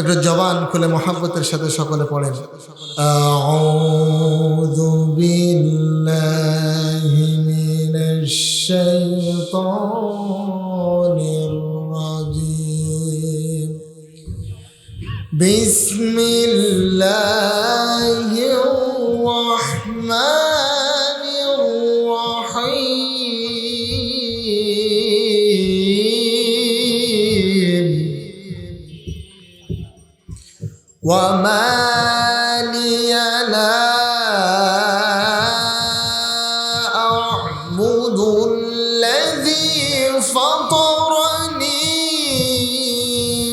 একটু জবান খুলে মহাব্বতের সাথে সকলে পড়েন। আউযু বিল্লাহি মিনাশ শাইতানির রাজিম। বিসমিল্লাহির وما لي لا أعبد الذي فطرني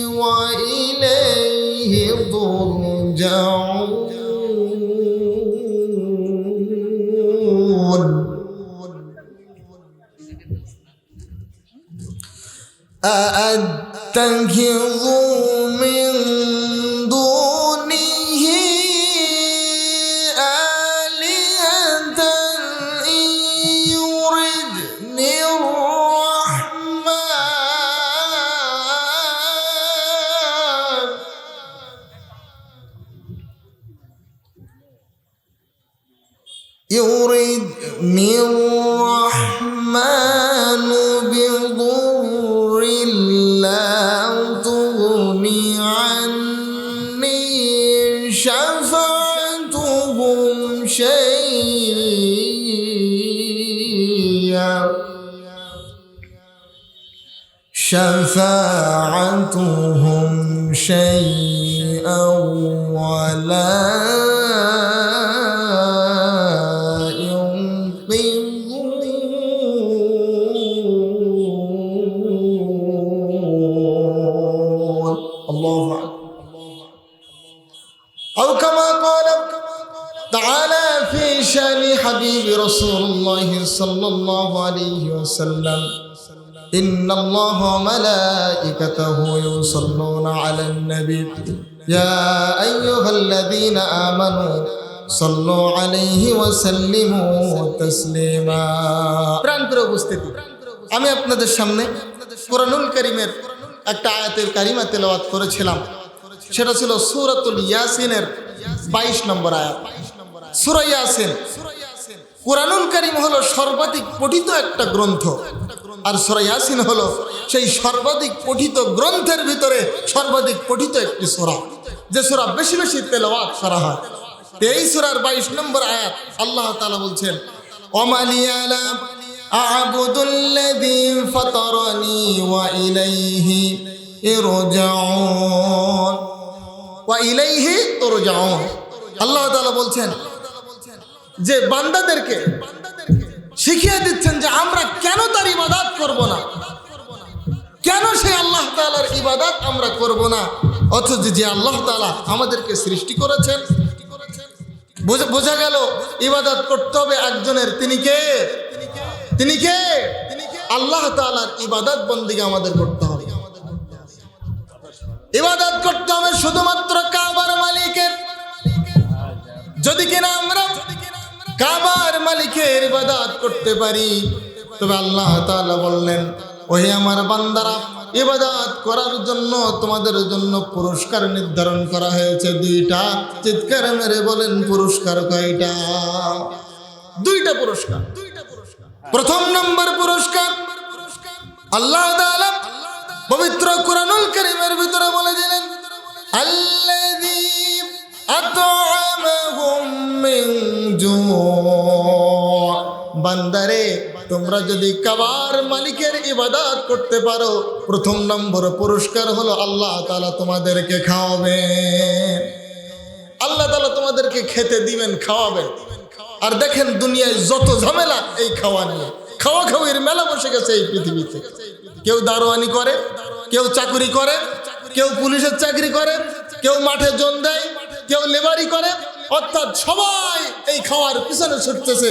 وإليه ترجعون أأتخذ شيئا. شفاعتهم شيئا ولا ينقذون. الله شان حبيب رسول الله صلى الله عليه وسلم إن الله وملائكته يصلون على النبي يا أيها الذين آمنوا صلوا عليه وسلموا تسليما প্রাণপ্রিয় উপস্থিতি আমি আপনাদের সামনে কোরআনুল করিমের একটা আয়াতের কারিমা তেলাওয়াত করেছিলাম সেটা ছিল সূরাতুল ইয়াসিনের বাইশ নম্বর আয়াত সূরা ইয়াসিন কোরআনুল করিম হলো সর্বাধিক পঠিত একটা গ্রন্থ। আর সূরা ইয়াসিন হলো সেই সর্বাধিক পঠিত গ্রন্থের ভিতরে সর্বাধিক পঠিত একটি সূরা। যে সূরা বেশি বেশি তেলাওয়াত করা হয়। এই সূরার বাইশ নম্বর আয়াত আল্লাহ তালা বলছেন আবুদুল্লাযী ফাতারানি ওয়া ইলাইহি ইরজাউন। ওয়া ইলাইহি তুরজাউন আল্লাহ তাআলা বলছেন যে বান্দাদেরকে শিখিয়ে দিচ্ছেন যে আমরা কেন তার ইবাদত করব না? কেন সেই আল্লাহ তালার ইবাদত আমরা করব না? অথচ যে আল্লাহ তালা আমাদেরকে সৃষ্টি করেছেন। বোঝা গেল? ইবাদত করতে হবে একজনের। তিনি কে? তিনি কে? আল্লাহ তালার ইবাদত বন্দিকে আমাদের করতে হবে। ইবাদত করতে হবে শুধুমাত্র কাবার মালিকের। যদি কিনা আমরা কাবার মালিকের ইবাদত করতে পারি। তবে আল্লাহ তাআলা বললেন, ওহে আমার বান্দারা, ইবাদত করার জন্য তোমাদের জন্য পুরস্কার নির্ধারণ করা হয়েছে দুইটা। চিৎকার মেরে বলেন, পুরস্কার কয়টা? দুইটা পুরস্কার। প্রথম নম্বর পুরস্কার, আল্লাহ পবিত্র কোরআনুল কারীমের ভিতরে বলে দিলেন জু' বান্দারে, তোমরা যদি কাবার মালিকের ইবাদত করতে পারো, প্রথম নম্বর পুরস্কার হলো আল্লাহ তালা তোমাদেরকে খাওয়াবে। আল্লাহ তালা তোমাদেরকে খেতে দিবেন খাওয়াবেন আর দেখেন দুনিয়ায় যত ঝামেলা, এই খাওয়া নিয়ে। খাওয়া খাওয়ির মেলা বসে গেছে এই পৃথিবীতে। কেউ দারোয়ানি করে, কেউ চাকরি করে, কেউ পুলিশের চাকরি করে, কেউ মাঠে জন দেয় কেউ লেবারি করে, অর্থাৎ সবাই এই খাওয়ার পিছনে ছুটতেছে।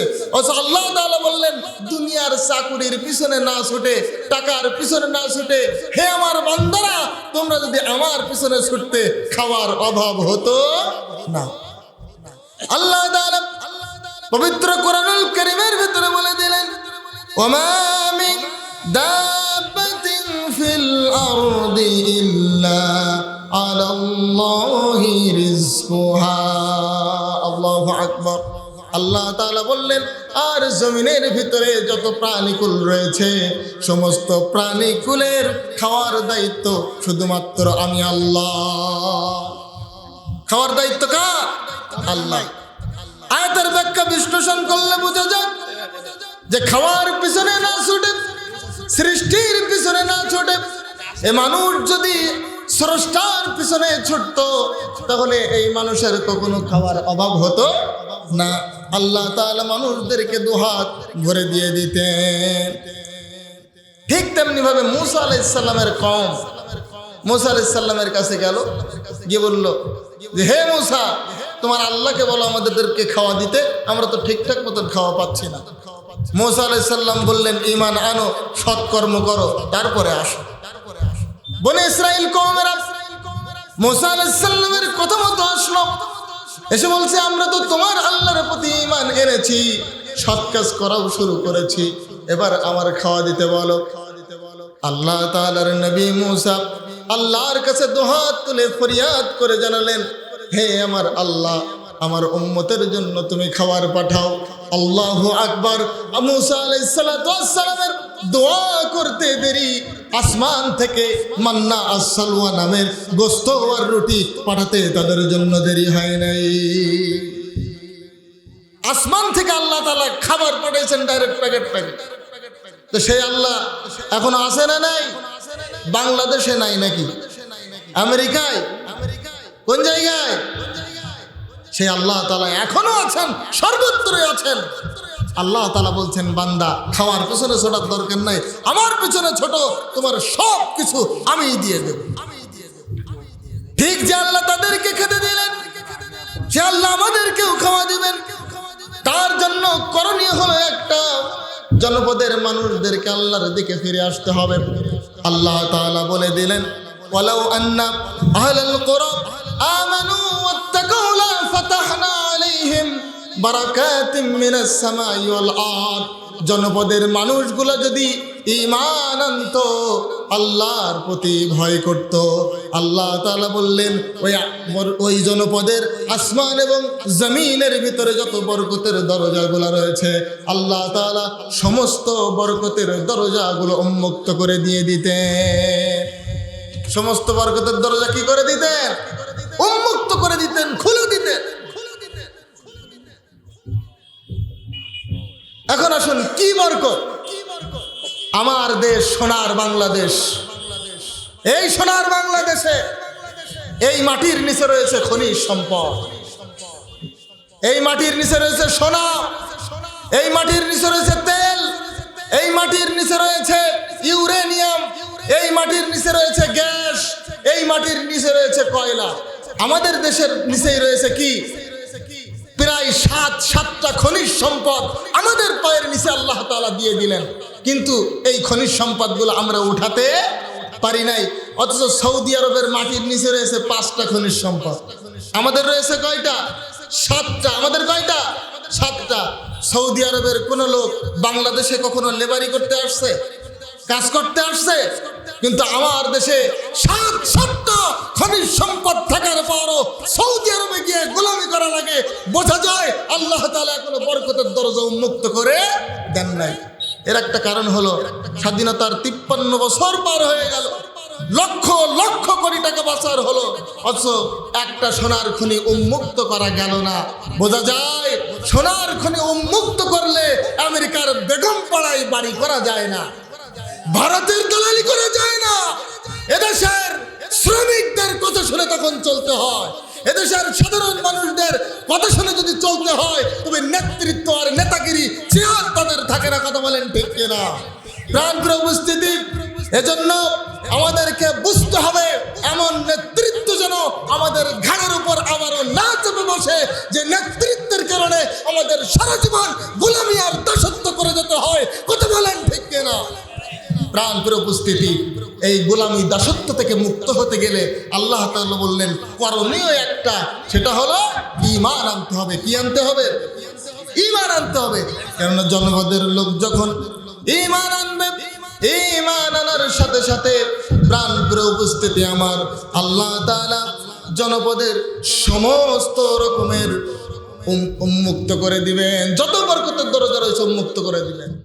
আল্লাহ বললেন, দুনিয়ার চাকুরির পিছনে না ছুটে, টাকার পিছনে না ছুটে, হে আমার বান্দারা, তোমরা যদি আমার পিছনে ছুটতে খাওয়ার অভাব হতো না। আল্লাহ পবিত্র কোরআনুল কারীমের ভিতরে বলে দিলেন, ওমা ফিল আরদি ইল্লা রিজকুহা আল্লাহু আকবার। আল্লাহ তাআলা বললেন, আর জমিনের ভিতরে যত প্রাণীকুল রয়েছে, সমস্ত প্রাণীকুলের খাওয়ার দায়িত্ব শুধুমাত্র আমি আল্লাহ। খাওয়ার দায়িত্ব কার? আল্লাহ। আয়াতের ব্যাখ্যা বিশ্লেষণ করলে বোঝা যায় যে খাওয়ার পিছনে না ছুটে, সৃষ্টির পিছনে না ছুটে, এ মানুষ যদি স্রষ্টার পিছনে ছুটত তাহলে এই মানুষের কখনো খাওয়ার অভাব হতো না? আল্লাহ তাআলা মানুষদেরকে দুহাত ভরে দিয়ে দিতেন। ঠিক তেমনি ভাবে মুসা আলাইসাল্লামের কম মুসা আলাইসাল্লামের কাছে গেল, গিয়ে বলল, যে হে মুসা, তোমার আল্লাহকে বলো আমাদেরকে খাওয়া দিতে, আমরা তো ঠিকঠাক মতন খাওয়া পাচ্ছি না। মুসা আলাইসাল্লাম বললেন ইমান আনো সৎকর্ম করো, তারপরে আসো। বনে ইসরায়েল কমেরা মুসা আলাইসাল্লামের কথা মতো আসলো। এসে বলছে, আমরা তো তোমার আল্লাহর প্রতি ইমান এনেছি, সৎ কাজ করাও শুরু করেছি। এবার আমার খাওয়া দিতে বলো। আল্লাহ তাআলার নবী মুসা আল্লাহর কাছে দুহাত তুলে ফরিয়াদ করে জানালেন, হে আমার আল্লাহ, আমার উম্মতের জন্য তুমি খাবার পাঠাও। আল্লাহ আকবার। মুসা আলাইহিস সালাতু দোয়া করতে দেরি আসমান থেকে মান্না আসসালওয়া নামের গোস্ত আর রুটি পাঠাতে তাদের জন্য দেরি হয় নাই। আসমান থেকে আল্লাহ তাআলা খাবার পাঠাইছেন ডাইরেক্ট প্যাকেট প্যাকেট তো সেই আল্লাহ এখন আসে না নাই? বাংলাদেশে নাই নাকি? আমেরিকায়? কোন জায়গায়? সেই আল্লাহ তালা এখনও আছেন, সর্বত্রই আছেন। আল্লাহ তালা বলছেন, বান্দা, খাওয়ার পেছনে ছোটার দরকার নাই। আমার পেছনে ছোট, তোমার সব কিছু আমি দিয়ে দেব। ঠিক যে আল্লাহ তাদেরকে খেতে দিলেন সে আল্লাহ আমাদেরকেও খাওয়া দিবেন। তার জন্য করণীয় হলো একটা, জনপদের মানুষদেরকে আল্লাহর দিকে ফিরে আসতে হবে। আল্লাহ তাআলা বলে দিলেন, ওয়ালাউ আন্না আহলাল কুরা আমানু ওয়াত্তাকাউ জনপদের মানুষগুলো যদি ইমান আনত, আল্লাহর প্রতি ভয় করত। আল্লাহ তাআলা বললেন, ওই ওই জনপদের আসমান এবং জমিনের ভিতরে যত বরকতের দরজাগুলো রয়েছে, আল্লাহ তাআলা সমস্ত বরকতের দরজাগুলো উন্মুক্ত করে দিয়ে দিতেন। সমস্ত বরকতের দরজা কি করে দিতেন? উন্মুক্ত করে দিতেন, খুলে দিতেন। এখন আসুন, কি বরকত? আমার দেশ সোনার বাংলাদেশ। এই সোনার বাংলাদেশে এই মাটির নিচে রয়েছে খনিজ সম্পদ। এই মাটির নিচে রয়েছে সোনা। এই মাটির নিচে রয়েছে তেল। এই মাটির নিচে রয়েছে ইউরেনিয়াম। এই মাটির নিচে রয়েছে গ্যাস। এই মাটির নিচে রয়েছে কয়লা। আমাদের দেশের নিচেই রয়েছে কি? প্রায় সাত, সাতটা খনিজ সম্পদ আমাদের পায়ের নিচে আল্লাহ তাআলা দিয়ে দিলেন। কিন্তু এই খনিজ সম্পদগুলো আমরা উঠাতে পারি নাই। অথচ সৌদি আরবের মাটির নিচে রয়েছে পাঁচটা খনিজ সম্পদ। আমাদের রয়েছে কয়টা? সাতটা। আমাদের কয়টা? সাতটা। সৌদি আরবের কোন লোক বাংলাদেশে কখনো লেবারি করতে আসছে? কাজ করতে আসছে? কিন্তু আমার দেশে সাত, সাতটা খনিজ সম্পদ থাকার পরও সৌদি আরবে গিয়ে গোলামি করা লাগে, বোঝা যায় আল্লাহ তাআলা কোনো বরকতের দরজা উন্মুক্ত করে দেন নাই। এর একটা কারণ হলো, স্বাধীনতার তিপ্পান্ন বছর পার হয়ে গেল। লক্ষ লক্ষ কোটি টাকা বাঁচার হলো, অথচ একটা সোনার খনি উন্মুক্ত করা গেল না। বোঝা যায়, সোনার খনি উন্মুক্ত করলে আমেরিকার বেগম পাড়ায় বাড়ি করা যায় না। ভারতের দালালি করা যায় না। এদেশের শ্রমিকদের কথা শুনে তখন চলতে হয়। এদেশের সাধারণ মানুষদের কথা শুনে যদি চলতে হয়, তবে নেতৃত্ব আর নেতাগিরি চেয়ার তাদের থাকে না কথা বলেন ঠিক কিনা। প্রাণপ্রিয় উপস্থিতি, এজন্য আমাদেরকে বুঝতে হবে, এমন নেতৃত্ব যেন আমাদের ঘাড়ের উপর আবারও না চেপে বসে, যে নেতৃত্বের কারণে আমাদের সারা জীবন গোলামি আর দাসত্ব করে যেতে হয়। কথা বলেন ঠিক কিনা। প্রাণপুর উপস্থিতি এই গোলামি দাসত্ব থেকে মুক্ত হতে গেলে আল্লাহ তাআলা বললেন, করণীয় একটা, সেটা হলো ইমান আনতে হবে। কি আনতে হবে? ইমান আনতে হবে। কেননা জনপদের লোক যখন ইমান আনবে ইমান আনার সাথে সাথে প্রাণপুর উপস্থিতি আমার আল্লাহ তাআলা জনপদের সমস্ত রকমের উন্মুক্ত করে দিবেন। যত বরকতের দরজা রয়েছে, উন্মুক্ত করে দিবেন।